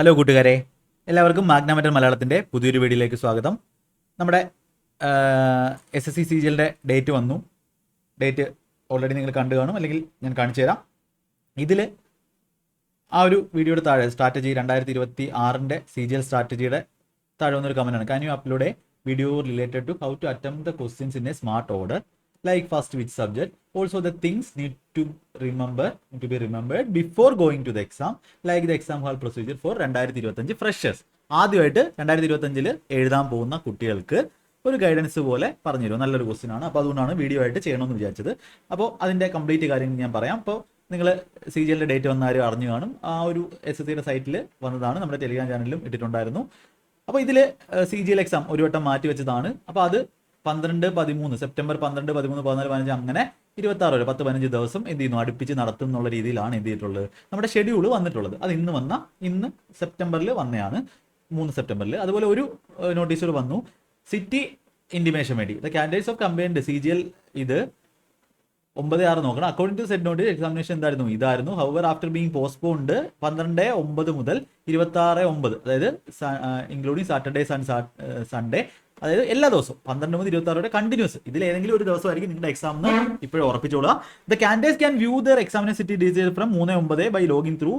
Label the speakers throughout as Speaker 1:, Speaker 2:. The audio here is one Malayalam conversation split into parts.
Speaker 1: ഹലോ കൂട്ടുകാരെ. എല്ലാവർക്കും മാഗ്നാമറ്റർ മലയാളത്തിന്റെ പുതിയൊരു വീഡിയോയിലേക്ക് സ്വാഗതം. നമ്മുടെ S S C C date വന്നു. ഡേറ്റ് ഓൾറെഡി നിങ്ങൾ കണ്ടു കാണും. അല്ലെങ്കിൽ ഞാൻ കാണിച്ചു തരാം. ഇതിൽ ആ ഒരു വീഡിയോയുടെ താഴെ സ്ട്രാറ്റജി രണ്ടായിരത്തി ഇരുപത്തി ആറിന്റെ സി ജി എൽ സ്ട്രാറ്റജിയുടെ താഴെ വന്നൊരു കമന്റാണ് can you upload video related to how to attempt the questions in a smart order like first which subject. Also the things need to remember to be remembered before going to the exam like the exam hall procedure for രണ്ടായിരത്തി ഇരുപത്തഞ്ച് ഫ്രഷേഴ്സ് ആദ്യമായിട്ട് രണ്ടായിരത്തി ഇരുപത്തഞ്ചിൽ എഴുതാൻ പോകുന്ന കുട്ടികൾക്ക് ഒരു ഗൈഡൻസ് പോലെ പറഞ്ഞു തരും നല്ലൊരു ക്വസ്റ്റ്യൻ ആണ്. അപ്പോൾ അതുകൊണ്ടാണ് വീഡിയോ ആയിട്ട് ചെയ്യണമെന്ന് വിചാരിച്ചത്. അപ്പോൾ അതിന്റെ കംപ്ലീറ്റ് കാര്യങ്ങൾ ഞാൻ പറയാം. അപ്പോൾ നിങ്ങൾ സി ജി എല്ലിന്റെ ഡേറ്റ് വന്നാരും അറിഞ്ഞു കാണും. ആ ഒരു എസ് എസ് സിയുടെ സൈറ്റിൽ വന്നതാണ്. നമ്മുടെ ടെലിഗ്രാം ചാനലിലും ഇട്ടിട്ടുണ്ടായിരുന്നു. അപ്പോൾ ഇതിൽ സി ജി എൽ എക്സാം ഒരു വട്ടം മാറ്റി വെച്ചതാണ് അപ്പോൾ അത് പന്ത്രണ്ട് പതിമൂന്ന് സെപ്റ്റംബർ പന്ത്രണ്ട് പതിമൂന്ന് പതിനാല് പതിനഞ്ച് അങ്ങനെ ഇരുപത്തി ആറ് വരെ പത്ത് പതിനഞ്ച് ദിവസം എന്ത് ചെയ്യുന്നു? അടുപ്പിച്ച് നടത്തും എന്നുള്ള രീതിയിലാണ് എന്ത് ചെയ്തിട്ടുള്ളത്? നമ്മുടെ ഷെഡ്യൂൾ വന്നിട്ടുള്ളത്. അത് ഇന്ന് വന്ന ഇന്ന് സെപ്റ്റംബറിൽ വന്നതാണ് മൂന്ന് സെപ്റ്റംബറിൽ. അതുപോലെ ഒരു നോട്ടീസുകൾ വന്നു. സിറ്റി ഇൻഡിമേഷൻ വേണ്ടി. The candidates of combined C G L ഇത് ഒമ്പത് ആറ് നോക്കണം. According to set notice examination എന്തായിരുന്നു? ഇതായിരുന്നു. ഹവർ ആഫ്റ്റർ ബീങ് പോസ്റ്റ്പോൺഡ് പന്ത്രണ്ട് ഒമ്പത് മുതൽ ഇരുപത്തി ആറ് ഒമ്പത്. അതായത് ഇൻക്ലൂഡിങ് സാറ്റർഡേ സൺ സൺഡേ അതായത് എല്ലാ ദിവസവും പന്ത്രണ്ട് മുതൽ ഇരുപത്തി ആറ് വരെ കണ്ടിന്യൂസ് ഇതിൽ ഏതെങ്കിലും ഒരു ദിവസമായിരിക്കും നിങ്ങളുടെ എക്സാം എന്ന് ഇപ്പോഴും ഉറപ്പിച്ചോളുക. The candidates can view their എക്സാമിനെ city detail from മൂന്ന് ഒമ്പത് by login through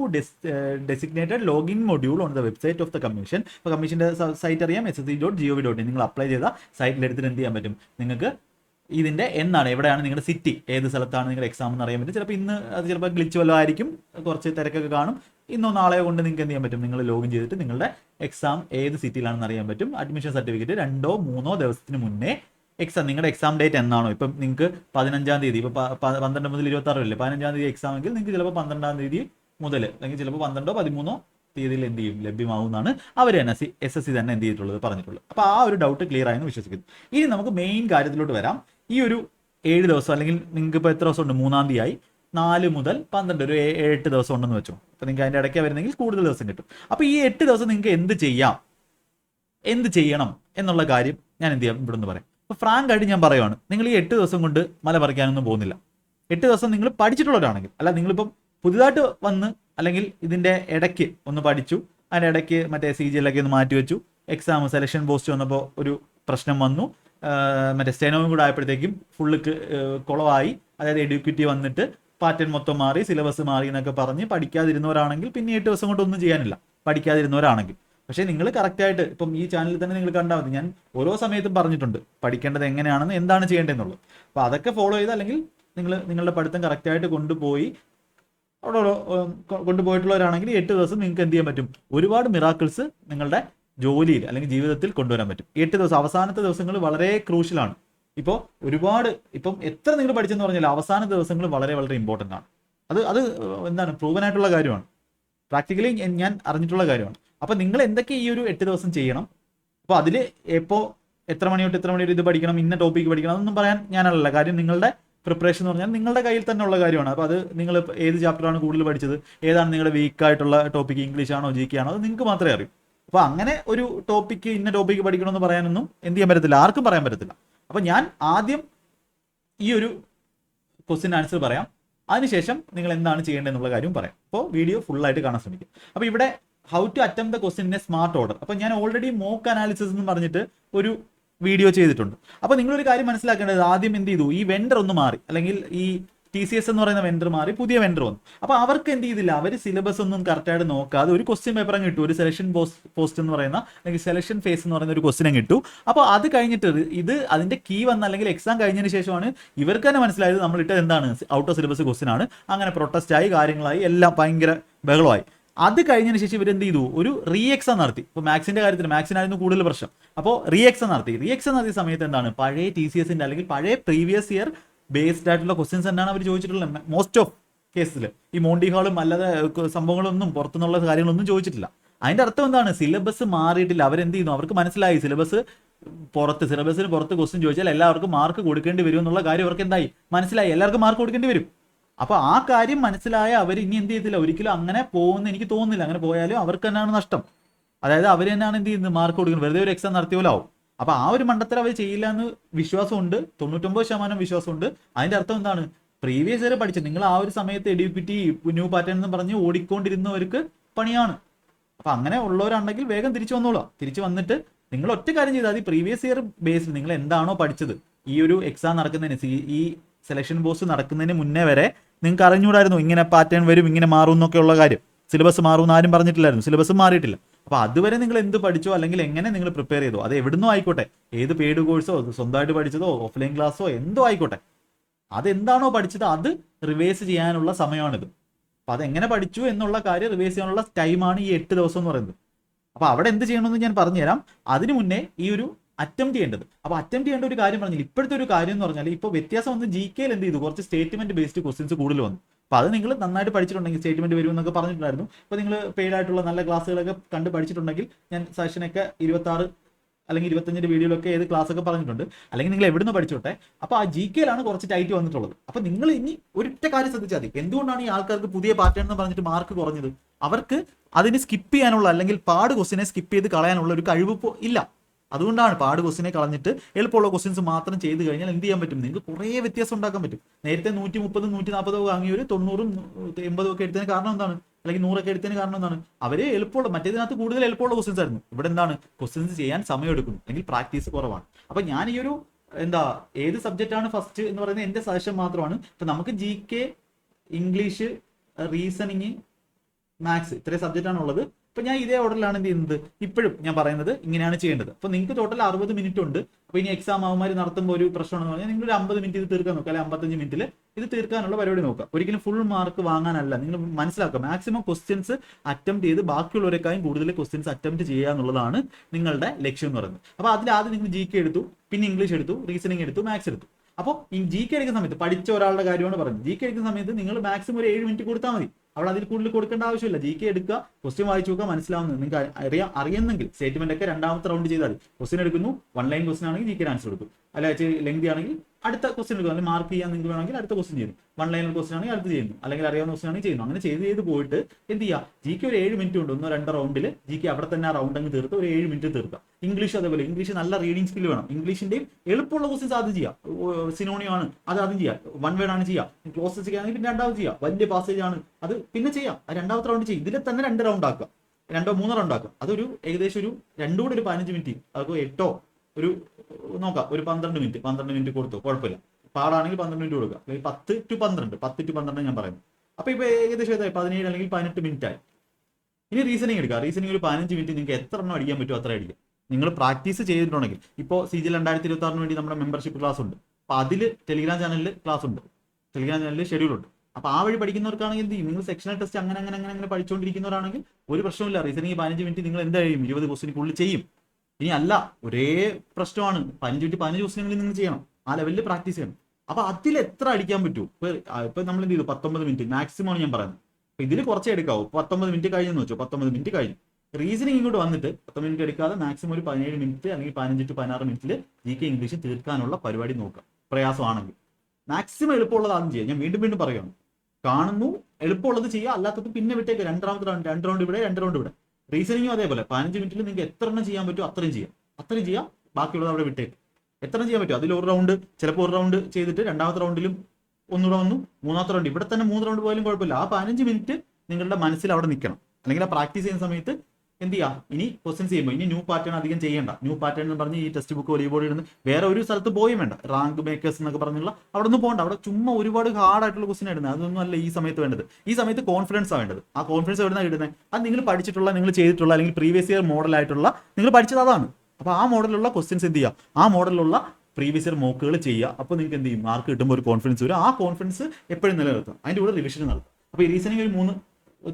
Speaker 1: designated login module on the website of the commission ഇപ്പോൾ കമ്മീഷന്റെ സൈറ്റ് അറിയാം S S C dot G O V dot നിങ്ങൾ അപ്ലൈ ചെയ്ത സൈറ്റിൽ എടുത്തിട്ട് എന്ത് ചെയ്യാൻ പറ്റും? നിങ്ങൾക്ക് ഇതിന്റെ എന്നാണ് എവിടെയാണ് നിങ്ങളുടെ സിറ്റി ഏത് സ്ഥലത്താണ് നിങ്ങളുടെ എക്സാം എന്ന് അറിയാൻ പറ്റും. ചിലപ്പോൾ ഇന്ന് അത് ചിലപ്പോൾ ഗ്ലിച്ച് വല്ലതും ആയിരിക്കും കുറച്ച് തിരക്കൊക്കെ കാണും. ഇന്നോ നാളെയോ കൊണ്ട് നിങ്ങൾക്ക് എന്ത് ചെയ്യാൻ പറ്റും? നിങ്ങൾ ലോഗിൻ ചെയ്തിട്ട് നിങ്ങളുടെ എക്സാം ഏത് സിറ്റിയിലാണെന്ന് അറിയാൻ പറ്റും. അഡ്മിഷൻ സർട്ടിഫിക്കറ്റ് രണ്ടോ മൂന്നോ ദിവസത്തിന് മുന്നേ എക്സാം നിങ്ങളുടെ എക്സാം ഡേറ്റ് എന്നാണോ? ഇപ്പം നിങ്ങൾക്ക് പതിനഞ്ചാം തീയതി ഇപ്പോൾ പന്ത്രണ്ട് മുതൽ ഇരുപത്തി ആറ് അല്ലേ പതിനഞ്ചാം തീയതി എക്സാം എങ്കിൽ നിങ്ങൾക്ക് ചിലപ്പോൾ പന്ത്രണ്ടാം തീയതി മുതൽ അല്ലെങ്കിൽ ചിലപ്പോൾ പന്ത്രണ്ടോ പതിമൂന്നോ തീയതിയിൽ എന്ത് ചെയ്യും? ലഭ്യമാവുന്നതാണ് അവർ തന്നെ എസ് എസ് സി തന്നെ എന്ത് ചെയ്തിട്ടുള്ളത് പറഞ്ഞിട്ടുള്ളത്. അപ്പോൾ ആ ഒരു ഡൗട്ട് ക്ലിയർ ആയെന്ന് വിശ്വസിക്കുന്നു. ഇനി നമുക്ക് മെയിൻ കാര്യത്തിലോട്ട് വരാം. ഈ ഒരു ഏഴ് ദിവസം അല്ലെങ്കിൽ നിങ്ങൾക്ക് ഇപ്പോൾ എത്ര ദിവസം ഉണ്ട്? മൂന്നാം തീയതി ആയി. നാല് മുതൽ പന്ത്രണ്ട് ഒരു എട്ട് ദിവസം ഉണ്ടെന്ന് വെച്ചു. അപ്പോൾ നിങ്ങൾക്ക് അതിന്റെ ഇടയ്ക്ക് വരുന്നെങ്കിൽ കൂടുതൽ ദിവസം കിട്ടും. അപ്പോൾ ഈ എട്ട് ദിവസം നിങ്ങൾക്ക് എന്ത് ചെയ്യാം? എന്ത് ചെയ്യണം എന്നുള്ള കാര്യം ഞാൻ എന്ത് ചെയ്യാം? ഇവിടെ നിന്ന് പറയാം. അപ്പോൾ ഫ്രാങ്ക് ആയിട്ട് ഞാൻ പറയുവാണ്. നിങ്ങൾ ഈ എട്ട് ദിവസം കൊണ്ട് മല പറിക്കാനൊന്നും പോകുന്നില്ല. എട്ട് ദിവസം നിങ്ങൾ പഠിച്ചിട്ടുള്ളവരാണെങ്കിൽ അല്ല നിങ്ങളിപ്പം പുതിയതായിട്ട് വന്ന് അല്ലെങ്കിൽ ഇതിന്റെ ഇടയ്ക്ക് ഒന്ന് പഠിച്ചു അതിന്റെ ഇടയ്ക്ക് മറ്റേ സി ജി എല്ലൊക്കെ ഒന്ന് മാറ്റി വെച്ചു എക്സാം സെലക്ഷൻ പോസ്റ്റ് വന്നപ്പോൾ ഒരു പ്രശ്നം വന്നു മറ്റേ സ്റ്റെനോയും കൂടെ ആയപ്പോഴത്തേക്കും ഫുള്ള് കുളമായി അതായത് എഡ്യൂക്കിറ്റി വന്നിട്ട് പാറ്റേൺ മൊത്തം മാറി സിലബസ് മാറി എന്നൊക്കെ പറഞ്ഞ് പഠിക്കാതിരുന്നവരാണെങ്കിൽ പിന്നെ എട്ട് ദിവസം കൊണ്ട് ഒന്നും ചെയ്യാനില്ല. പഠിക്കാതിരുന്നവരാണെങ്കിൽ. പക്ഷേ നിങ്ങൾ കറക്റ്റായിട്ട് ഇപ്പം ഈ ചാനലിൽ തന്നെ നിങ്ങൾ കണ്ടാൽ മതി. ഞാൻ ഓരോ സമയത്തും പറഞ്ഞിട്ടുണ്ട് പഠിക്കേണ്ടത് എങ്ങനെയാണെന്ന് എന്താണ് ചെയ്യേണ്ടതെന്നുള്ളത്. അപ്പോൾ അതൊക്കെ ഫോളോ ചെയ്ത് അല്ലെങ്കിൽ നിങ്ങൾ നിങ്ങളുടെ പഠിത്തം കറക്റ്റായിട്ട് കൊണ്ടുപോയി അവിടെ കൊണ്ടുപോയിട്ടുള്ളവരാണെങ്കിൽ എട്ട് ദിവസം നിങ്ങൾക്ക് എന്ത് ചെയ്യാൻ പറ്റും? ഒരുപാട് മിറാക്കിൾസ് നിങ്ങളുടെ ജോലിയിൽ അല്ലെങ്കിൽ ജീവിതത്തിൽ കൊണ്ടുവരാൻ പറ്റും. എട്ട് ദിവസം അവസാനത്തെ ദിവസങ്ങൾ വളരെ ക്രൂഷ്യലാണ് ഇപ്പോൾ ഒരുപാട് ഇപ്പം എത്ര നിങ്ങൾ പഠിച്ചെന്ന് പറഞ്ഞാൽ അവസാന ദിവസങ്ങൾ വളരെ വളരെ ഇമ്പോർട്ടന്റ് ആണ്. അത് അത് എന്താണ് പ്രൂവൻ ആയിട്ടുള്ള കാര്യമാണ്. പ്രാക്ടിക്കലി ഞാൻ അറിഞ്ഞിട്ടുള്ള കാര്യമാണ്. അപ്പം നിങ്ങൾ എന്തൊക്കെ ഈ ഒരു എട്ട് ദിവസം ചെയ്യണം? അപ്പോൾ അതിൽ എപ്പോൾ എത്ര മണി തൊട്ട് എത്ര മണി വരെ ഇത് പഠിക്കണം ഇന്ന ടോപ്പിക്ക് പഠിക്കണം അതൊന്നും പറയാൻ ഞാനല്ല കാര്യം നിങ്ങളുടെ പ്രിപ്പറേഷൻ എന്ന് പറഞ്ഞാൽ നിങ്ങളുടെ കയ്യിൽ തന്നെ ഉള്ള കാര്യമാണ്. അപ്പോൾ അത് നിങ്ങൾ ഏത് ചാപ്റ്ററാണ് കൂടുതൽ പഠിച്ചത്? ഏതാണ് നിങ്ങളുടെ വീക്കായിട്ടുള്ള ടോപ്പിക്ക് ഇംഗ്ലീഷ് ആണോ ജി കെ ആണോ അത് നിങ്ങൾക്ക് മാത്രമേ അറിയൂ. അപ്പോൾ അങ്ങനെ ഒരു ടോപ്പിക്ക് ഇന്ന ടോപ്പിക്ക് പഠിക്കണമെന്ന് പറയാനൊന്നും എന്ത് ചെയ്യാൻ പറ്റത്തില്ല. ആർക്കും പറയാൻ പറ്റത്തില്ല. അപ്പൊ ഞാൻ ആദ്യം ഈ ഒരു ക്വസ്റ്റ്യൻ ആൻസർ പറയാം. അതിനുശേഷം നിങ്ങൾ എന്താണ് ചെയ്യേണ്ടതെന്നുള്ള കാര്യം പറയാം. അപ്പോൾ വീഡിയോ ഫുള്ളായിട്ട് കാണാൻ ശ്രമിക്കും. അപ്പോൾ ഇവിടെ how to attempt the question in a smart order അപ്പോൾ ഞാൻ ഓൾറെഡി മോക്ക് അനാലിസിസ് എന്ന് പറഞ്ഞിട്ട് ഒരു വീഡിയോ ചെയ്തിട്ടുണ്ട്. അപ്പോൾ നിങ്ങളൊരു കാര്യം മനസ്സിലാക്കേണ്ടത് ആദ്യം എന്ത് ചെയ്തു? ഈ വെണ്ടർ ഒന്ന് മാറി. അല്ലെങ്കിൽ ഈ ടി സി എസ് എന്ന് പറയുന്ന വെണ്ടർ മാറി പുതിയ വെണ്ടർ വന്നു. അപ്പോൾ അവർക്ക് എന്ത് ചെയ്തില്ല? അവർ സിലബസ് ഒന്നും കറക്റ്റായിട്ട് നോക്കാതെ ഒരു ക്വസ്റ്റ്യൻ പേപ്പർ അങ്ങ് കിട്ടും ഒരു സെലക്ഷൻ പോസ്റ്റ് എന്ന് പറയുന്ന അല്ലെങ്കിൽ സെലക്ഷൻ ഫേസ് എന്ന് പറയുന്ന ഒരു ക്വസ്റ്റ്യൻ അങ്ങ് കിട്ടും അപ്പോൾ അത് കഴിഞ്ഞിട്ട് ഇത് അതിന്റെ കീ വന്ന അല്ലെങ്കിൽ എക്സാം കഴിഞ്ഞതിന് ശേഷമാണ് ഇവർക്ക് തന്നെ മനസ്സിലായത് നമ്മൾ ഇട്ടത് എന്താണ്? ഔട്ട് ഓഫ് സിലബസ് ക്വസ്റ്റ്യൻ ആണ്. അങ്ങനെ പ്രൊട്ടസ്റ്റ് ആയി കാര്യങ്ങളായി എല്ലാം ഭയങ്കര ബഹളമായി. അത് കഴിഞ്ഞതിന് ശേഷം ഇവർ എന്ത് ചെയ്തു? ഒരു റീ എക്സാം നടത്തി ഇപ്പോൾ മാത്സിന്റെ കാര്യത്തിൽ മാത്സിനായിരുന്നു കൂടുതൽ പ്രശ്നം. അപ്പോൾ റീ എക്സാം നടത്തി. റീ എക്സാം നടത്തിയ സമയത്ത് എന്താണ്? പഴയ ടി സി എസിന്റെ അല്ലെങ്കിൽ പഴയ പ്രീവിയസ് ഇയർ ബേസ്ഡ് ആയിട്ടുള്ള ക്വസ്റ്റ്യൻസ് തന്നെയാണ് അവർ ചോദിച്ചിട്ടുള്ളത്. മോസ്റ്റ് ഓഫ് കേസിൽ ഈ മോണ്ടി ഹാളും അല്ലാതെ സംഭവങ്ങളൊന്നും പുറത്തുനിന്നുള്ള കാര്യങ്ങളൊന്നും ചോദിച്ചിട്ടില്ല. അതിന്റെ അർത്ഥം എന്താണ്? സിലബസ് മാറിയിട്ടില്ല. അവരെന്ത് ചെയ്യുന്നു? അവർക്ക് മനസ്സിലായി. സിലബസ് പുറത്ത് സിലബസിന് പുറത്ത് ക്വസ്റ്റ്യൻ ചോദിച്ചാൽ എല്ലാവർക്കും മാർക്ക് കൊടുക്കേണ്ടി വരും എന്നുള്ള കാര്യം അവർക്ക് എന്തായി? മനസ്സിലായി. എല്ലാവർക്കും മാർക്ക് കൊടുക്കേണ്ടി വരും. അപ്പൊ ആ കാര്യം മനസ്സിലായ അവർ ഇനി എന്ത് ചെയ്തില്ല ഒരിക്കലും അങ്ങനെ പോകുന്ന എനിക്ക് തോന്നുന്നില്ല. അങ്ങനെ പോയാലും അവർക്ക് തന്നെയാണ് നഷ്ടം. അതായത് അവർ തന്നെയാണ് എന്ത് ചെയ്യുന്നത്? മാർക്ക് കൊടുക്കുന്നത്. വെറുതെ ഒരു എക്സാം നടത്തിയ ആവും. അപ്പൊ ആ ഒരു മണ്ടത്തിൽ അവർ ചെയ്യില്ല എന്ന് വിശ്വാസമുണ്ട്. തൊണ്ണൂറ്റൊമ്പത് ശതമാനം വിശ്വാസമുണ്ട്. അതിന്റെ അർത്ഥം എന്താണ്? പ്രീവിയസ് ഇയർ പഠിച്ചത് നിങ്ങൾ ആ ഒരു സമയത്ത് എഡ്യൂക്കിറ്റി ന്യൂ പാറ്റേൺ എന്ന് പറഞ്ഞ് ഓടിക്കൊണ്ടിരുന്നവർക്ക് പണിയാണ്. അപ്പൊ അങ്ങനെ ഉള്ളവരാണെങ്കിൽ വേഗം തിരിച്ചു വന്നോളാം തിരിച്ചു വന്നിട്ട് നിങ്ങൾ ഒറ്റ കാര്യം ചെയ്താൽ മതി. പ്രീവിയസ് ഇയർ ബേസിൽ നിങ്ങൾ എന്താണോ പഠിച്ചത്. ഈ ഒരു എക്സാം നടക്കുന്നതിന് ഈ സെലക്ഷൻ പോസ്റ്റ് നടക്കുന്നതിന് മുന്നേ വരെ നിങ്ങൾക്ക് അറിഞ്ഞുകൂടായിരുന്നു ഇങ്ങനെ പാറ്റേൺ വരും ഇങ്ങനെ മാറും എന്നൊക്കെയുള്ള കാര്യം. സിലബസ് മാറും എന്ന് ആരും പറഞ്ഞിട്ടില്ലായിരുന്നു. സിലബസ് മാറിയിട്ടില്ല. അപ്പോൾ അതുവരെ നിങ്ങൾ എന്ത് പഠിച്ചോ അല്ലെങ്കിൽ എങ്ങനെ നിങ്ങൾ പ്രിപ്പയർ ചെയ്തോ അത് എവിടുന്നോ ആയിക്കോട്ടെ. ഏത് പെയ്ഡ് കോഴ്സോ സ്വന്തമായിട്ട് പഠിച്ചതോ ഓഫ്ലൈൻ ക്ലാസ്സോ എന്തോ ആയിക്കോട്ടെ. അതെന്താണോ പഠിച്ചത് അത് റിവേഴ്സ് ചെയ്യാനുള്ള സമയമാണിത്. അപ്പോൾ അതെങ്ങനെ പഠിച്ചു എന്നുള്ള കാര്യം റിവേഴ്സ് ചെയ്യാനുള്ള ടൈമാണ് ഈ എട്ട് ദിവസം എന്ന് പറയുന്നത്. അപ്പോൾ അവിടെ എന്ത് ചെയ്യണമെന്ന് ഞാൻ പറഞ്ഞുതരാം. അതിനു മുന്നേ ഈ ഒരു അറ്റംപ്റ്റ് ചെയ്യേണ്ടത്. അപ്പോൾ അറ്റംപ്റ്റ് ചെയ്യേണ്ട ഒരു കാര്യം പറഞ്ഞില്ല. ഇപ്പോഴത്തെ ഒരു കാര്യം എന്ന് പറഞ്ഞാൽ ഇപ്പോൾ വ്യത്യാസം വന്ന് ജി കെയിൽ എന്ത് ചെയ്തു? കുറച്ച് സ്റ്റേറ്റ്മെന്റ് ബേസ്ഡ് ക്വസ്റ്റ്യൻസ് കൂടുതൽ വന്നു. അപ്പോൾ അത് നിങ്ങൾ നന്നായിട്ട് പഠിച്ചിട്ടുണ്ടെങ്കിൽ സ്റ്റേറ്റ്മെന്റ് വരും എന്നൊക്കെ പറഞ്ഞിട്ടുണ്ടായിരുന്നു. അപ്പോൾ നിങ്ങൾ പെയ്ഡ് ആയിട്ടുള്ള നല്ല ക്ലാസ്സുകളൊക്കെ കണ്ട് പഠിച്ചിട്ടുണ്ടെങ്കിൽ ഞാൻ സെഷനൊക്കെ ഇരുപത്താറ് അല്ലെങ്കിൽ ഇരുപത്തഞ്ചിന്റെ വീഡിയോയിലൊക്കെ ഏത് ക്ലാസ് ഒക്കെ പറഞ്ഞിട്ടുണ്ട്. അല്ലെങ്കിൽ നിങ്ങൾ എവിടുന്ന് പഠിച്ചോട്ടെ. അപ്പോൾ ആ ജി കെയിലാണ് കുറച്ച് ടൈറ്റ് വന്നിട്ടുള്ളത്. അപ്പോൾ നിങ്ങൾ ഇനി ഒരൊറ്റ കാര്യം ശ്രദ്ധിച്ചാൽ മതി. എന്തുകൊണ്ടാണ് ഈ ആൾക്കാർക്ക് പുതിയ പാറ്റേൺ എന്ന് പറഞ്ഞിട്ട് മാർക്ക് കുറഞ്ഞത്? അവർക്ക് അതിന് സ്കിപ്പ് ചെയ്യാനുള്ള അല്ലെങ്കിൽ പാട് ക്വസ്റ്റിനെ സ്കിപ്പ് ചെയ്ത് കളയാനുള്ള ഒരു കഴിവ് ഇല്ല. അതുകൊണ്ടാണ് പാട് ക്വസ്റ്റിനെ കളഞ്ഞിട്ട് എളുപ്പമുള്ള ക്വസ്റ്റ്യൻസ് മാത്രം ചെയ്ത് കഴിഞ്ഞാൽ എന്ത് ചെയ്യാൻ പറ്റും? നിങ്ങൾക്ക് കുറേ വ്യത്യാസം ഉണ്ടാക്കാൻ പറ്റും. നേരത്തെ നൂറ്റി മുപ്പതും നൂറ്റി നാൽപ്പതും വാങ്ങിയവർ തൊണ്ണൂറും എൺപതും ഒക്കെ എടുത്തതിന് കാരണം എന്താണ്? അല്ലെങ്കിൽ നൂറൊക്കെ എടുത്തതിന് കാരണം എന്താണ്? അവർ എളുപ്പമുള്ള മറ്റേതിനകത്ത് കൂടുതൽ എളുപ്പമുള്ള ക്വസ്റ്റ്യൻസ് ആയിരുന്നു. ഇവിടെ എന്താണ്? ക്വസ്റ്റ്യൻസ് ചെയ്യാൻ സമയം എടുക്കുന്നു അല്ലെങ്കിൽ പ്രാക്ടീസ് കുറവാണ്. അപ്പൊ ഞാൻ ഈ ഒരു എന്താ ഏത് സബ്ജക്റ്റ് ആണ് ഫസ്റ്റ് എന്ന് പറയുന്നത് എന്റെ സജഷൻ മാത്രമാണ്. ഇപ്പൊ നമുക്ക് G K English reasoning maths ഇത്രയും സബ്ജക്റ്റ് ആണ് അപ്പൊ ഞാൻ ഇതേ ഓർഡറിലാണ് എന്ത് ചെയ്യുന്നത് ഇപ്പോഴും ഞാൻ പറയുന്നത് ഇങ്ങനെയാണ് ചെയ്യേണ്ടത്. അപ്പൊ നിങ്ങൾക്ക് ടോട്ടൽ അറുപത് മിനിറ്റ് ഉണ്ട്. അപ്പൊ ഇനി എക്സാം അവന്മാർ നടത്തുമ്പോൾ ഒരു പ്രശ്നമാണെന്ന് പറഞ്ഞാൽ നിങ്ങൾ ഒരു അമ്പത് മിനിറ്റ് ഇത് തീർക്കാൻ നോക്കുക അല്ലെങ്കിൽ അമ്പത്തഞ്ച് മിനിറ്റിൽ ഇത് തീർക്കാനുള്ള പരിപാടി നോക്കുക. ഒരിക്കലും ഫുൾ മാർക്ക് വാങ്ങാനല്ല. നിങ്ങൾ മനസ്സിലാക്കുക. മാക്സിമം ക്വസ്റ്റ്യൻസ് അറ്റംപ്റ്റ് ചെയ്ത് ബാക്കിയുള്ളവരെക്കാളും കൂടുതൽ ക്വസ്റ്റ്യൻസ് അറ്റംപ്റ്റ് ചെയ്യുക എന്നുള്ളതാണ് നിങ്ങളുടെ ലക്ഷ്യം എന്ന് പറയുന്നത്. അപ്പൊ അതിൽ ആദ്യം നിങ്ങൾ ജി കെ എടുത്തു. പിന്നെ ഇംഗ്ലീഷ് എടുത്തു. റീസണിങ് എടുത്തു. മാത്സ് എടുത്തു. അപ്പോൾ ഈ ജി കെ എടുക്കുന്ന സമയത്ത് പഠിച്ച ഒരാളുടെ കാര്യമാണ് പറഞ്ഞത്. ജി കെ എടുക്കുന്ന സമയത്ത് നിങ്ങൾ മാക്സിമം ഒരു ഏഴ് മിനിറ്റ് കൊടുത്താൽ മതി. അവിടെ അതിൽ കൂടുതൽ കൊടുക്കേണ്ട ആവശ്യമില്ല. ജി കെ എടുക്കുക ക്വസ്റ്റ്യൻ വായിച്ചു നോക്കുക മനസ്സിലാവുന്നത്. നിങ്ങൾക്ക് അറിയാം അറിയുന്നെങ്കിൽ സ്റ്റേറ്റ്മെന്റ് ഒക്കെ രണ്ടാമത്തെ റൗണ്ട് ചെയ്താൽ ക്വസ്റ്റ്യൻ എടുക്കുന്നു വൺ ലൈൻ ക്വസ്റ്റ്യൻ ആണെങ്കിൽ ജി കെ ആൻസർ എടുക്കും. അല്ല ലെങ്തി ആണെങ്കിൽ അടുത്ത ക്വസ്റ്റ്യൻ എടുക്കും. അല്ലെങ്കിൽ മാർക്ക് ചെയ്യാൻ നിങ്ങൾക്ക് വേണമെങ്കിൽ അടുത്ത ക്വസ്റ്റ്യൻ ചെയ്യുന്നു. വൺ ലൈനർ ക്വസ്റ്റ്യൻ ആണെങ്കിൽ അടുത്ത് ചെയ്യുന്നു. അല്ലെങ്കിൽ അറിയാവുന്ന ക്വസ്റ്റ്യൻ ആണെങ്കിൽ ചെയ്യുന്നു. അങ്ങനെ ചെയ്ത് ചെയ്ത് പോയിട്ട് എന്ത് ചെയ്യുക ജി കെ ഒരു ഏഴ് മിനിറ്റ് ഉണ്ട് ഒന്നോ രണ്ടോ റൗണ്ടിൽ ജി കെ അവിടെ തന്നെ ആ റൗണ്ട് അങ്ങ് തീർത്ത് ഒരു ഏഴ് മിനിറ്റ് തീർക്കുക. ഇംഗ്ലീഷ് അതേപോലെ. ഇംഗ്ലീഷ് നല്ല റീഡിംഗ് സ്കിൽ വേണം. ഇംഗ്ലീഷിന്റെയും എളുപ്പമുള്ള ക്വസ്റ്റ്യൻസ് ആദ്യം ചെയ്യുക സിനോണിയാണ് അത് ആദ്യം ചെയ്യുക വൺ വേർഡ് ആണ് ചെയ്യുക ക്ലോസ് ചെയ്യുകയാണെങ്കിൽ പിന്നെ രണ്ടാമത് ചെയ്യുക വലിയ പാസേജ് ആണ്. അത് പിന്നെ ചെയ്യാം. രണ്ടാമത്തെ റൗണ്ട് ചെയ്യും. ഇതിൽ തന്നെ രണ്ട് റൗണ്ട് ആക്കുക. രണ്ടോ മൂന്നോ റൗണ്ട് ആക്കുക. അതൊരു ഏകദേശം ഒരു രണ്ടും കൂടെ ഒരു പതിനഞ്ച് മിനിറ്റ് അതൊക്കെ എട്ടോ ഒരു നോക്കാം. ഒരു പന്ത്രണ്ട് മിനിറ്റ് പന്ത്രണ്ട് മിനിറ്റ് കൊടുത്തു. കുഴപ്പമില്ല. പാടാണെങ്കിൽ പന്ത്രണ്ട് മിനിറ്റ് കൊടുക്കുക. അല്ലെങ്കിൽ പത്ത് ടു പന്ത്രണ്ട്. പത്ത് ടു പന്ത്രണ്ട് ഞാൻ പറയുന്നു. അപ്പൊ ഇപ്പൊ ഏകദേശം ഏതായി? പതിനേഴ് അല്ലെങ്കിൽ പതിനെട്ട് മിനിറ്റ് ആയി. ഇനി റീസണിങ് എടുക്കുക. റീസണിങ് ഒരു പതിനഞ്ച് മിനിറ്റ് നിങ്ങൾക്ക് എത്ര എണ്ണം അടിക്കാൻ പറ്റുമോ അത്ര അടിക്കുക. നിങ്ങൾ പ്രാക്ടീസ് ചെയ്തിട്ടുണ്ടെങ്കിൽ. ഇപ്പോൾ സി ജി രണ്ടായിരത്തി ഇരുപത്തി ആറിന് വേണ്ടി നമ്മുടെ മെമ്പർഷിപ്പ് ക്ലാസ് ഉണ്ട്. അപ്പൊ അതിൽ ടെലിഗ്രാം ചാനലിൽ ക്ലാസ് ഉണ്ട്. ടെലിഗ്രാം ചാനലിൽ ഷെഡ്യൂൾ ഉണ്ട്. അപ്പൊ ആ വഴി പഠിക്കുന്നവർക്കാണെങ്കിൽ എന്ത് ചെയ്യും? നിങ്ങൾ സെക്ഷണൽ ടെസ്റ്റ് അങ്ങനെ അങ്ങനെ അങ്ങനെ അങ്ങനെ പഠിച്ചുകൊണ്ടിരിക്കുന്നവരാണെങ്കിൽ ഒരു പ്രശ്നമില്ല റീസണിങ് പതിനഞ്ച് മിനിറ്റ് നിങ്ങൾ എന്ത് ചെയ്യും? ഇരുപത് ക്വസ്റ്റിനുള്ളിൽ ചെയ്യും. ഇനി അല്ല ഒരേ പ്രശ്നമാണ്. പതിനഞ്ച് മിനിറ്റ് പതിനഞ്ച് ക്വസ്റ്റിനുള്ളിൽ നിങ്ങൾ ചെയ്യണം. ആ ലെവലിൽ പ്രാക്ടീസ് ചെയ്യണം. അപ്പൊ അതിൽ എത്ര അടിക്കാൻ പറ്റൂ? ഇപ്പൊ നമ്മൾ എന്ത് ചെയ്തു? പത്തൊമ്പത് മിനിറ്റ് മാക്സിമം ആണ് ഞാൻ പറയുന്നത്. അപ്പൊ ഇതിൽ കുറച്ചേ എടുക്കാവൂ. പത്തൊമ്പത് മിനിറ്റ് കഴിഞ്ഞെന്ന് വെച്ചോ? പത്തൊമ്പത് മിനിറ്റ് കഴിഞ്ഞു. റീസണിങ് ഇങ്ങോട്ട് വന്നിട്ട് പത്ത് മിനിറ്റ് എടുക്കാതെ മാക്സിമം ഒരു പതിനേഴ് മിനിറ്റ് അല്ലെങ്കിൽ പതിനഞ്ച് ടു പതിനാറ് മിനിറ്റിൽ ജി കെ ഇംഗ്ലീഷ് തീർക്കാനുള്ള പരിപാടി നോക്കുക. പ്രയാസമാണെങ്കിൽ. മാക്സിമം എളുപ്പമുള്ളത് ആദ്യം ചെയ്യാം. ഞാൻ വീണ്ടും വീണ്ടും പറയുകയാണ്. കാണുന്നു എളുപ്പമുള്ളത് ചെയ്യുക അല്ലാത്തത് പിന്നെ വിട്ടേക്ക് രണ്ടാമത്തെ റൗണ്ട് രണ്ട് റൗണ്ട് ഇവിടെ രണ്ട് റൗണ്ട് ഇവിടെ. റീസണിങ്ങും അതേപോലെ. പതിനഞ്ച് മിനിറ്റിൽ നിങ്ങൾക്ക് എത്ര എണ്ണം ചെയ്യാൻ പറ്റുമോ അത്രയും ചെയ്യാം. അത്രയും ചെയ്യാം. ബാക്കിയുള്ളത് അവിടെ വിട്ടേക്ക്. എത്ര ചെയ്യാൻ പറ്റും അതിൽ ഒരു റൗണ്ട് ചിലപ്പോൾ ഒരു റൗണ്ട് ചെയ്തിട്ട് രണ്ടാമത്തെ റൗണ്ടിലും ഒന്നുകൂടെ വന്നു മൂന്നാമത്തെ റൗണ്ട് ഇവിടെ തന്നെ മൂന്ന് റൗണ്ട് പോയാലും കുഴപ്പമില്ല. ആ പതിനഞ്ച് മിനിറ്റ് നിങ്ങളുടെ മനസ്സിൽ അവിടെ നിൽക്കണം. അല്ലെങ്കിൽ ആ പ്രാക്ടീസ് ചെയ്യുന്ന സമയത്ത് എന്ത് ചെയ്യാം ഇനി ക്വസ്റ്റ്യൻസ് ചെയ്യുമ്പോൾ ഇനി ന്യൂ പാറ്റേൺ അധികം ചെയ്യേണ്ട. ന്യൂ പാറ്റേൺ എന്ന് പറഞ്ഞ് ഈ ടെക്സ്റ്റ് ബുക്ക് വലിയ ബോർഡിൽ നിന്ന് വേറെ ഒരു സ്ഥലത്ത് പോയി വേണ്ട. റാങ്ക് മേക്കേഴ്സ് എന്നൊക്കെ പറഞ്ഞുള്ള അവിടെ നിന്ന് പോകണ്ട. അവിടെ ചുമ്മാ ഒരുപാട് ഹാർഡ് ആയിട്ടുള്ള ക്വസ്റ്റ്യൻ ഇടുന്നത്. അതൊന്നും അല്ല ഈ സമയത്ത് വേണ്ടത്. ഈ സമയത്ത് കോൺഫിഡൻസ് ആണ് വേണ്ടത്. ആ കോൺഫിഡൻസ് എവിടെ നിന്നാണ് ഇടുന്നത് അത് നിങ്ങൾ പഠിച്ചിട്ടുള്ള നിങ്ങൾ ചെയ്തിട്ടുള്ള അല്ലെങ്കിൽ പ്രീവിയസ് ഇയർ മോഡലായിട്ടുള്ള നിങ്ങൾ പഠിച്ചത് അതാണ്. അപ്പോൾ ആ മോഡലുള്ള ക്വസ്റ്റ്യൻസ് എന്ത് ചെയ്യുക? ആ മോഡലുള്ള പ്രീവിയസ് ഇയർ മോക്കുകൾ ചെയ്യുക. അപ്പോൾ നിങ്ങൾക്ക് എന്ത് ചെയ്യും? മാർക്ക് കിട്ടുമ്പോൾ ഒരു കോൺഫിഡൻസ് വരും. ആ കോൺഫിഡൻസ് എപ്പോഴും നിലനിർത്തും അതിന്റെ കൂടെ റിവിഷൻ നടത്തും അപ്പോൾ ഈ റീസണിങ് ഒരു മൂന്ന്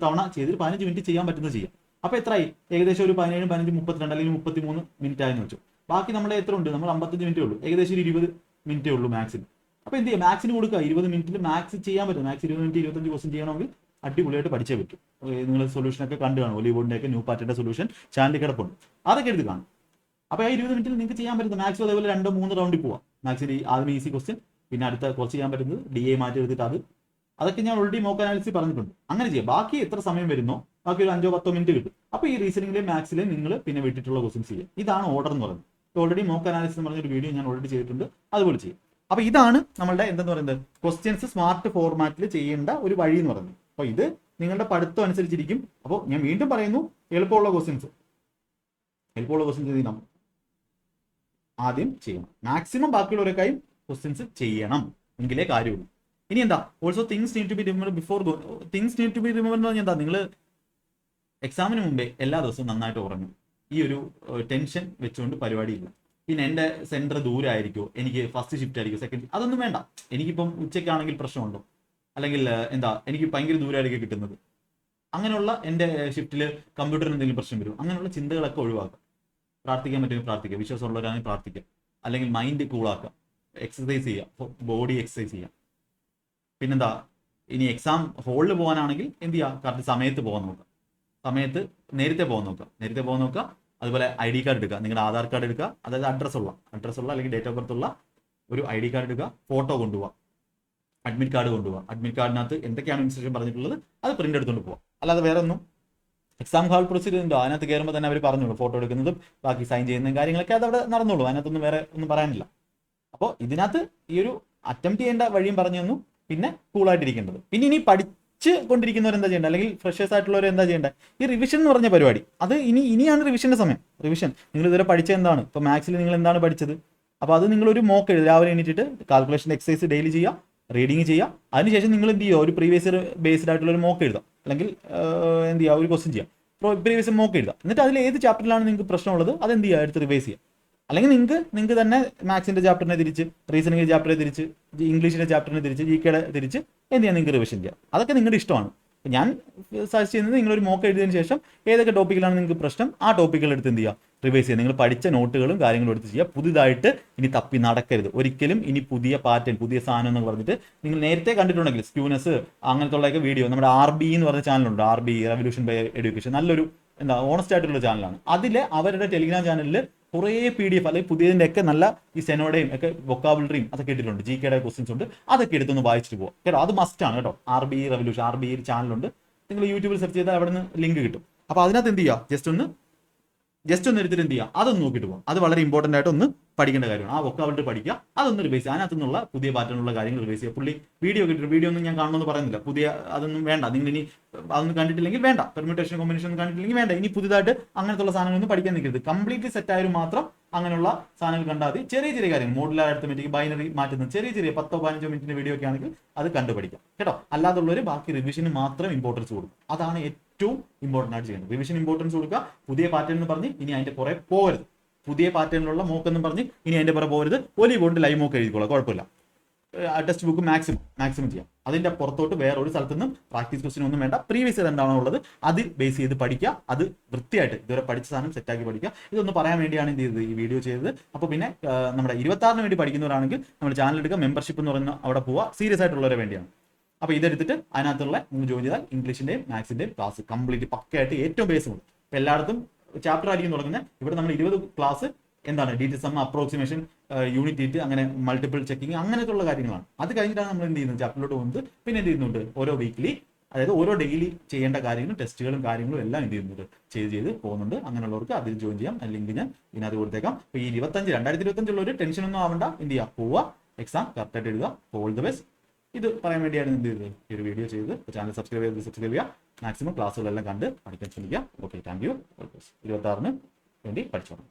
Speaker 1: തവണ ചെയ്തിട്ട് പതിനഞ്ച് മിനിറ്റ് ചെയ്യാൻ പറ്റുന്നത് ചെയ്യാം. അപ്പോൾ എത്രയായി ഏകദേശം ഒരു പതിനേഴ് പതിനഞ്ച് മുപ്പത്തിരണ്ട് അല്ലെങ്കിൽ മുപ്പത്തി മൂന്ന് മിനിറ്റ് ആയെന്ന് വെച്ചു. ബാക്കി നമ്മുടെ എത്ര ഉണ്ട്? നമ്മൾ അമ്പത്തഞ്ച് മിനിറ്റേ ഉള്ളൂ. ഏകദേശം ഒരു ഇരുപത് മിനിറ്റേ ഉള്ളൂ മാക്സിന് അപ്പോൾ എന്ത് ചെയ്യുക മാക്സിന് കൊടുക്കുക. ഇരുപത് മിനിറ്റിൽ മാക്സ് ചെയ്യാൻ പറ്റും. മാക്സ് ഇരുപത് മിനിറ്റ് ഇരുപത്തഞ്ച് ക്വസ്റ്റൻ ചെയ്യണമെങ്കിൽ അടിപൊളിയായിട്ട് പഠിച്ചേ പറ്റും. നിങ്ങൾ സൊല്യൂഷൻ ഒക്കെ കണ്ടു കാണും. ഒലിബോർഡിന്റെ ഒക്കെ ന്യൂ പാർട്ടിന്റെ സൊല്യൂഷൻ ചാനലിൽ കിടപ്പുണ്ട്. അതൊക്കെ എടുത്ത് കാണും. അപ്പോൾ ആ ഇരുപത് മിനിറ്റിൽ നിങ്ങൾക്ക് ചെയ്യാൻ പറ്റുന്നത് മാക്സ് അതേപോലെ രണ്ടോ മൂന്ന് റൗണ്ടിൽ പോവാം. മാക്സിന് ആദ്യം ഈസി ക്വസ്റ്റ്യൻ പിന്നെ അടുത്ത കുറച്ച് ചെയ്യാൻ പറ്റുന്നത് ഡി എ മാറ്റി എടുത്തിട്ട് അത്. അതൊക്കെ ഞാൻ ഓൾറെഡി മോക്ക് അനാലിസിസ് പറഞ്ഞിട്ടുണ്ട്. അങ്ങനെ ചെയ്യാം. ബാക്കി എത്ര സമയം വരുന്നോ? ബാക്കി ഒരു അഞ്ചോ പത്തോ മിനിറ്റ് കിട്ടും. അപ്പോൾ ഈ റീസണിംഗിലെ മാത്സിലെ നിങ്ങൾ പിന്നെ വിട്ടിട്ടുള്ള ക്വസ്റ്റ്യൻസ് ചെയ്യുക ഇതാണ് ഓർഡർ എന്ന് പറയുന്നത്. ഓൾറെഡി മോക്ക് അനാലിസിസ് എന്ന് പറഞ്ഞൊരു വീഡിയോ ഞാൻ ഓൾറെഡി ചെയ്തിട്ടുണ്ട്. അതുപോലെ ചെയ്യും. അപ്പോൾ ഇതാണ് നമ്മളുടെ എന്തെന്ന് പറയുന്നത്? ക്വസ്റ്റ്യൻസ് സ്മാർട്ട് ഫോർമാറ്റിൽ ചെയ്യേണ്ട ഒരു വഴി എന്ന് പറയുന്നത്. അപ്പോൾ ഇത് നിങ്ങളുടെ പഠിത്തം അനുസരിച്ചിരിക്കും. അപ്പോൾ ഞാൻ വീണ്ടും പറയുന്നു എളുപ്പമുള്ള ക്വസ്റ്റ്യൻസ് എളുപ്പമുള്ള ക്വസ്റ്റ്യൻസ് നമ്മൾ ആദ്യം ചെയ്യണം. മാക്സിമം ബാക്കിയുള്ളവരെക്കായും ക്വസ്റ്റ്യൻസ് ചെയ്യണം. എങ്കിലേ കാര്യമുള്ളൂ. ഇനി എന്താ? Also things need to be remember before things need to be remember എന്ന് പറഞ്ഞാൽ എന്താ? നിങ്ങൾ എക്സാമിന് മുമ്പേ എല്ലാ ദിവസവും നന്നായിട്ട് ഉറങ്ങും. ഈ ഒരു ടെൻഷൻ വെച്ചുകൊണ്ട് പരിപാടിയില്ല. പിന്നെ എന്റെ സെന്റർ ദൂരമായിരിക്കുമോ എനിക്ക് ഫസ്റ്റ് ഷിഫ്റ്റ് ആയിരിക്കും? സെക്കൻഡ് അതൊന്നും വേണ്ട. എനിക്കിപ്പം ഉച്ചയ്ക്കാണെങ്കിൽ പ്രശ്നമുണ്ടോ? അല്ലെങ്കിൽ എന്താ എനിക്ക് ഭയങ്കര ദൂരമായിരിക്കും കിട്ടുന്നത്? അങ്ങനെയുള്ള എന്റെ ഷിഫ്റ്റിൽ കമ്പ്യൂട്ടറിന് എന്തെങ്കിലും പ്രശ്നം വരും അങ്ങനെയുള്ള ചിന്തകളൊക്കെ ഒഴിവാക്കാം പ്രാർത്ഥിക്കാൻ പറ്റുമെങ്കിൽ പ്രാർത്ഥിക്കുക. വിശ്വാസമുള്ളവരാണെങ്കിൽ പ്രാർത്ഥിക്കുക. അല്ലെങ്കിൽ മൈൻഡ് കൂളാക്കുക എക്സസൈസ് ചെയ്യുക. ബോഡി എക്സസൈസ് ചെയ്യുക. പിന്നെന്താ ഇനി എക്സാം ഹോളിൽ പോകാനാണെങ്കിൽ എന്ത് ചെയ്യുക? കറക്റ്റ് സമയത്ത് പോകാൻ നോക്കുക. സമയത്ത് നേരത്തെ പോകാൻ നോക്കുക. നേരത്തെ പോകാൻ നോക്കുക. അതുപോലെ ഐ ഡി കാർഡ് എടുക്കുക. നിങ്ങളുടെ ആധാർ കാർഡ് എടുക്കുക. അതായത് അഡ്രസ് ഉള്ള അഡ്രസ് ഉള്ള അല്ലെങ്കിൽ ഡേറ്റ് ഓഫ് ബർത്ത് ഉള്ള ഒരു ഐ ഡി കാർഡ് എടുക്കുക. ഫോട്ടോ കൊണ്ടുപോകുക അഡ്മിറ്റ് കാർഡ് കൊണ്ടുപോകുക അഡ്മിറ്റ് കാർഡിനകത്ത് എന്തൊക്കെയാണ് ഇൻസ്ട്രക്ഷൻ പറഞ്ഞിട്ടുള്ളത്? അത് പ്രിന്റ് എടുത്തുകൊണ്ട് പോവുക. അല്ലാതെ വേറെ ഒന്നും. എക്സാം ഹാൾ പ്രൊസീജിയർ ഉണ്ടോ? അതിനകത്ത് കയറുമ്പോൾ തന്നെ അവർ പറഞ്ഞോളൂ. ഫോട്ടോ എടുക്കുന്നതും ബാക്കി സൈൻ ചെയ്യുന്നതും കാര്യങ്ങളൊക്കെ അത് അവിടെ നടന്നോളൂ. അതിനകത്തൊന്നും വേറെ ഒന്നും പറയാനില്ല. അപ്പോൾ ഇതിനകത്ത് ഈ ഒരു അറ്റംപ്റ്റ് ചെയ്യേണ്ട വഴിയും പറഞ്ഞു തന്നു. പിന്നെ കൂളായിട്ടിരിക്കേണ്ടത് പിന്നെ ഇനി പഠിച്ച് കൊണ്ടിരിക്കുന്നവർ എന്താ ചെയ്യേണ്ടത്? അല്ലെങ്കിൽ ഫ്രഷേഴ്സ് ആയിട്ടുള്ളവർ എന്താ ചെയ്യേണ്ടത്? ഈ റിവിഷൻ എന്ന് പറഞ്ഞ പരിപാടി. അത് ഇനി ഇനിയാണ് റിവിഷന്റെ സമയം. റിവിഷൻ നിങ്ങൾ ഇതുവരെ പഠിച്ച എന്താണ്? ഇപ്പോൾ മാത്സിൽ നിങ്ങൾ എന്താണ് പഠിച്ചത്? അപ്പോൾ അത് നിങ്ങളൊരു മോക്ക് എഴുതി രാവിലെ എണീറ്റിട്ട് കാൽക്കുലേഷൻ എക്സസൈസ് ഡെയിലി ചെയ്യുക റീഡിങ് ചെയ്യുക. അതിനുശേഷം നിങ്ങൾ എന്ത് ചെയ്യുക? ഒരു പ്രീവിയസ് ഇയർ ബേസ്ഡ് ആയിട്ടുള്ള ഒരു മോക്ക് എഴുതാം അല്ലെങ്കിൽ എന്ത് ചെയ്യുക? ഒരു ക്വസ്റ്റ്യൻ ചെയ്യുക. പ്രീവിയസ് മോക്ക് എഴുതാം എന്നിട്ട് അതിൽ ഏത് ചാപ്റ്ററിലാണ് നിങ്ങൾക്ക് പ്രശ്നമുള്ളത്? അത് എന്ത് ചെയ്യുക? എടുത്ത് റിവൈസ് ചെയ്യുക. അല്ലെങ്കിൽ നിങ്ങൾക്ക് നിങ്ങൾക്ക് തന്നെ മാത്സിന്റെ ചാപ്റ്ററിനെ തിരിച്ച് റീസണിങ്ങിന്റെ ചാപ്റ്ററിനെ തിരിച്ച് ഇംഗ്ലീഷിന്റെ ചാപ്റ്ററിനെ തിരിച്ച് ജി കെയുടെ തിരിച്ച് എന്ത് ചെയ്യാൻ നിങ്ങൾക്ക് റിവിഷൻ ചെയ്യാം. അതൊക്കെ നിങ്ങളുടെ ഇഷ്ടമാണ്. ഞാൻ സജസ്റ്റ് ചെയ്യുന്നത് നിങ്ങളൊരു മോക്ക് എഴുതിയതിന് ശേഷം ഏതൊക്കെ ടോപ്പിക്കിലാണ് നിങ്ങൾക്ക് പ്രശ്നം? ആ ടോപ്പിക്കുകൾ എടുത്ത് എന്ത് ചെയ്യുക റിവൈസ് ചെയ്യുക നിങ്ങൾ പഠിച്ച നോട്ടുകളും കാര്യങ്ങളും എടുത്ത് ചെയ്യുക. പുതുതായിട്ട് ഇനി തപ്പി നടക്കരുത്. ഒരിക്കലും ഇനി പുതിയ പാറ്റേൺ പുതിയ സാധനം എന്നൊക്കെ പറഞ്ഞിട്ട് നിങ്ങൾ നേരത്തെ കണ്ടിട്ടുണ്ടെങ്കിൽ സ്ക്യൂനസ് അങ്ങനത്തുള്ളതൊക്കെ വീഡിയോ നമ്മുടെ ആർ ബി എന്ന് പറഞ്ഞ ചാനലുണ്ട് R B revolution by education നല്ലൊരു എന്താ ഓണസ്റ്റ് ആയിട്ടുള്ള ചാനലാണ് അതിൽ അവരുടെ ടെലിഗ്രാം ചാനലിൽ കുറേ പി ഡി എഫ് അല്ലെങ്കിൽ പുതിയതിന്റെ ഒക്കെ നല്ല ഈ സെനോടെയും ഒക്കെ വൊക്കാബുലറിയും അതൊക്കെ ഇട്ടിട്ടുണ്ട്. ജി കെയുടെ ക്വസ്റ്റ്യൻസ് ഉണ്ട്. അതൊക്കെ എടുത്തൊന്ന് വായിച്ചിട്ട് പോകാം കേട്ടോ അത് മസ്റ്റ് ആണ് കേട്ടോ. R B revolution R B ചാനലുണ്ട് നിങ്ങൾ യൂട്യൂബിൽ സെർച്ച് ചെയ്താൽ അവിടെ നിന്ന് ലിങ്ക് കിട്ടും. അപ്പോൾ അതിനകത്ത് എന്ത് ചെയ്യുക ജസ്റ്റ് ഒന്ന് ജസ്റ്റ് ഒന്ന് എടുത്തിട്ട് എന്ത് ചെയ്യുക? അതൊന്ന് നോക്കിയിട്ട് പോകും അത് വളരെ ഇമ്പോർട്ടന്റ് ആയിട്ട് ഒന്ന് പഠിക്കേണ്ട കാര്യമാണ്. ആ വൊക്കാബിലിറ്റി പഠിക്കുക. അതൊന്ന് റിവൈസ് ചെയ്യുക. അതിനകത്ത് നിന്നുള്ള പുതിയ പാറ്റേണുള്ള കാര്യങ്ങൾ റിവൈസ് ചെയ്യുക. പുള്ളി വീഡിയോ കിട്ടിയിട്ട് വീഡിയോ ഒന്നും ഞാൻ കാണണമെന്ന് പറയുന്നില്ല. പുതിയ അതൊന്നും വേണ്ട. നിങ്ങൾ ഇനി അതൊന്നും കണ്ടിട്ടില്ലെങ്കിൽ വേണ്ട. പെർമ്യൂട്ടേഷൻ കോമ്പിനേഷൻ ഒന്നും കണ്ടിട്ടില്ലെങ്കിൽ വേണ്ട. ഇനി പുതിയതായിട്ട് അങ്ങനത്തുള്ള സാധനങ്ങളൊന്നും പഠിക്കാൻ നിൽക്കരുത്. കംപ്ലീറ്റ്ലി സെറ്റ് ആയാലും മാത്രം അങ്ങനെയുള്ള സാധനങ്ങൾ കണ്ടാൽ മതി. ചെറിയ ചെറിയ കാര്യങ്ങൾ. മോഡുലാർ അരിത്തമെറ്റിക് ബൈനറി മാറ്റുന്ന ചെറിയ ചെറിയ പത്തോ പതിനഞ്ചോ മിനിറ്റിന്റെ വീഡിയോ ഒക്കെ ആണെങ്കിൽ അത് കണ്ടുപഠിക്കാം. കേട്ടോ? അല്ലാതുള്ളവർ ബാക്കി റിവിഷന് മാത്രം ഇമ്പോർട്ടൻസ് കൊടുക്കും. അതാണ് ഏറ്റവും ഇമ്പോർട്ടന്റ് ആയിട്ട് ചെയ്യുന്നത്. റിവിഷൻ ഇമ്പോർട്ടൻസ് കൊടുക്കുക പുതിയ പാറ്റേൺ എന്ന് പറഞ്ഞ് ഇനി അതിന്റെ പുറകെ പോകരുത്. പുതിയ പാറ്റേണിലുള്ള മോക്ക് എന്ന് പറഞ്ഞ് ഇനി അതിന്റെ പുറകെ പോകരുത്. ഒലി കൊണ്ട് ലൈവ് മോക്ക് എഴുതിക്കോളാം കുഴപ്പമില്ല. ടെസ്റ്റ് ബുക്ക് മാക്സിമം മാക്സിമം ചെയ്യാം. അതിന്റെ പുറത്തോട്ട് വേറെ ഒരു സ്ഥലത്തു നിന്നും പ്രാക്ടീസ് ക്വസ്റ്റ്യൻ ഒന്നും വേണ്ട. പ്രീവിയസ് എന്താണോ ഉള്ളത് അത് ബേസ് ചെയ്ത് പഠിക്കുക. അത് വൃത്തിയായിട്ട് ഇതുവരെ പഠിച്ച സാധനം സെറ്റാക്കി പഠിക്കുക. ഇതൊന്ന് പറയാൻ വേണ്ടിയാണ് എന്ത് ചെയ്തത് ഈ വീഡിയോ ചെയ്തത്. അപ്പോൾ പിന്നെ നമ്മുടെ ഇരുപത്താറിന് വേണ്ടി പഠിക്കുന്നവരാണെങ്കിൽ നമ്മുടെ ചാനൽ എടുക്കുക. മെമ്പർഷിപ്പ് എന്ന് പറയുന്ന അവിടെ പോവുക. സീരിയസ് ആയിട്ടുള്ളവരെ വേണ്ടിയാണ്. അപ്പോൾ ഇതെടുത്തിട്ട് അതിനകത്തുള്ള നിങ്ങൾ ജോയിൻ ചെയ്താൽ ഇംഗ്ലീഷിന്റെയും മാത്സിന്റെയും ക്ലാസ് കംപ്ലീറ്റ് പക്കയായിട്ട് ഏറ്റവും ബേസ് ഉണ്ട് അപ്പോൾ എല്ലായിടത്തും ചാപ്റ്റർ ആയിരിക്കും തുടങ്ങുന്നത് ഇവിടെ നമ്മൾ ഇരുപത് ക്ലാസ് എന്താണ്? ഡീറ്റെയിൽസ് സം അപ്രോക്സിമേഷൻ യൂണിറ്റ് ഡീറ്റ് അങ്ങനെ മൾട്ടിപ്പിൾ ചെക്കിങ് അങ്ങനെയൊക്കെയുള്ള കാര്യങ്ങളാണ്. അത് കഴിഞ്ഞിട്ടാണ് നമ്മൾ എന്ത് ചെയ്യുന്നത്? ചാപ്റ്ററിലോട്ട് പോകുന്നത്. പിന്നെ എന്ത് ചെയ്യുന്നുണ്ട്? ഓരോ വീക്ക്ലി അതായത് ഓരോ ഡെയിലി ചെയ്യേണ്ട കാര്യങ്ങളും ടെസ്റ്റുകളും കാര്യങ്ങളും എല്ലാം എന്ത് ചെയ്യുന്നുണ്ട്? ചെയ്ത് ചെയ്ത് പോകുന്നുണ്ട്. അങ്ങനെയുള്ളവർക്ക് അതിൽ ജോയിൻ ചെയ്യാം. അല്ലെങ്കിൽ ലിങ്ക് ഞാൻ ഇതിനകത്ത് കൊടുത്തേക്കാം. ഈ ഇരുപത്തഞ്ച് രണ്ടായിരത്തി ഇരുപത്തഞ്ചുള്ള ഒരു ടെൻഷനൊന്നും ആവണ്ട. എന്ത് ചെയ്യുക പോവുക എക്സാം കറക്റ്റായിട്ട് എഴുതുക. ഓൾ ദ ബെസ്റ്റ് ഇത് പറയാൻ വേണ്ടിയാണ് എന്ത് ചെയ്തത്? ഈ ഒരു വീഡിയോ ചെയ്ത് ചാനൽ സബ്സ്ക്രൈബ് ചെയ്ത് സബ്സ്ക്രൈബ് ചെയ്യുക. മാക്സിമം ക്ലാസ്സുകളെല്ലാം കണ്ട് പഠിക്കാൻ ശ്രമിക്കുക. ഓക്കെ താങ്ക് യു ഇരുപത്താറിന് വേണ്ടി പഠിച്ചോളാം.